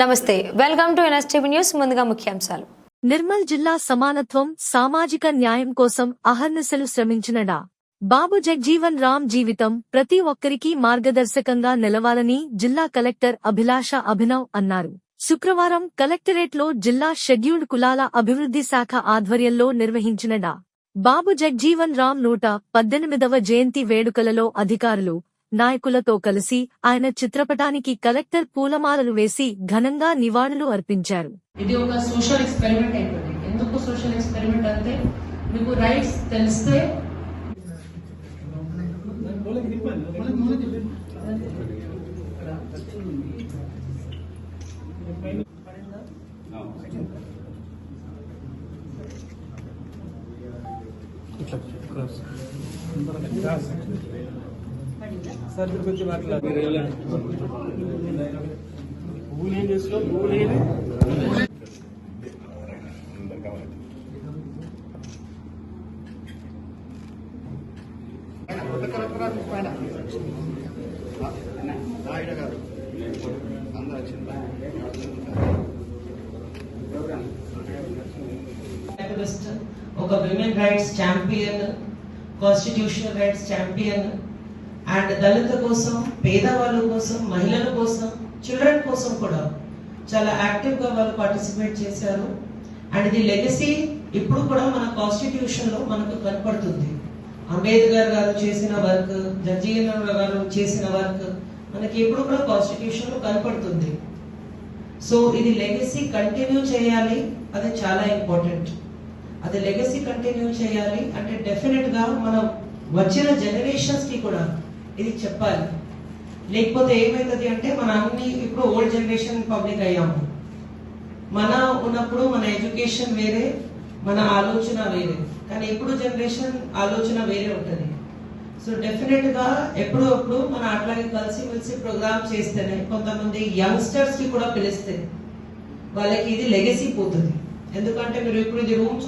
నమస్తే. Welcome to NSTV news ముందుగా ముఖ్యాంశాలు. నిర్మల్ జిల్లా సమానత్వం సామాజిక న్యాయం కోసం అహర్నిశలు శ్రమించినడా బాబు జగ్జీవన్ రామ్ జీవితం ప్రతి ఒక్కరికి మార్గదర్శకంగా నిలవాలని జిల్లా కలెక్టర్ అభిలాష అభినవ్ అన్నారు. శుక్రవారం కలెక్టరేట్లో జిల్లా షెడ్యూల్డ్ కులాల అభివృద్ధి శాఖ ఆధ్వర్యంలో నిర్వహించినడా బాబు జగ్జీవన్ రామ్ నూట పద్దెనిమిదవ జయంతి వేడుకలలో అధికారులు నాయకులతో కలిసి ఆయన చిత్రపటానికి కలెక్టర్ పూలమాలలు వేసి ఘనంగా నివాళులు అర్పించారు. ఇది ఒక సోషల్ ఎక్స్పెరిమెంట్ అయిపోయింది. ఎందుకు సోషల్ ఎక్స్పెరిమెంట్ అంటే మీకు రైట్స్ తెలిస్తే సార్ మీరు కొంచెం అట్లా మీరు వెళ్ళండి పువ్వులు ఏం చేస్తున్నావు పువ్వులు ఏమి యాక్టివిస్ట్ ఒక women rights champion constitutional rights champion and Dalit కోసం పేదవాళ్ళ కోసం మహిళల కోసం చిల్డ్రన్ కోసం కూడా చాలా యాక్టివ్గా వాళ్ళు పార్టిసిపేట్ చేశారు. అండ్ ఇది లెగసీ ఇప్పుడు కూడా మన కాన్స్టిట్యూషన్లో మనకు కనపడుతుంది. అంబేద్కర్ గారు చేసిన వర్క్ జగ్జీవన్ గారు చేసిన వర్క్ మనకి ఇప్పుడు కూడా కాన్స్టిట్యూషన్లో కనపడుతుంది. సో ఇది లెగసీ కంటిన్యూ చేయాలి అది చాలా ఇంపార్టెంట్ అది లెగసీ కంటిన్యూ చేయాలి అంటే డెఫినెట్గా మనం వచ్చిన జనరేషన్స్కి కూడా ఇది చెప్పాలి. లేకపోతే ఏమైతుంది అంటే మన అన్ని ఇప్పుడు ఓల్డ్ జనరేషన్ పబ్లిక్ అయ్యాము. మన ఉన్నప్పుడు మన ఎడ్యుకేషన్ వేరే మన ఆలోచన వేరే. కానీ ఇప్పుడు జనరేషన్ ఆలోచన వేరే ఉంటుంది. సో డెఫినెట్గా ఎప్పుడు అప్పుడు మన అట్లాగే కలిసి మెలిసి ప్రోగ్రామ్ చేస్తేనే కొంతమంది యంగ్స్టర్స్కి కూడా పిలిస్తే వాళ్ళకి ఇది లెగసీ పోతుంది. ఎందుకంటే మీరు ఇప్పుడు ఇది రూమ్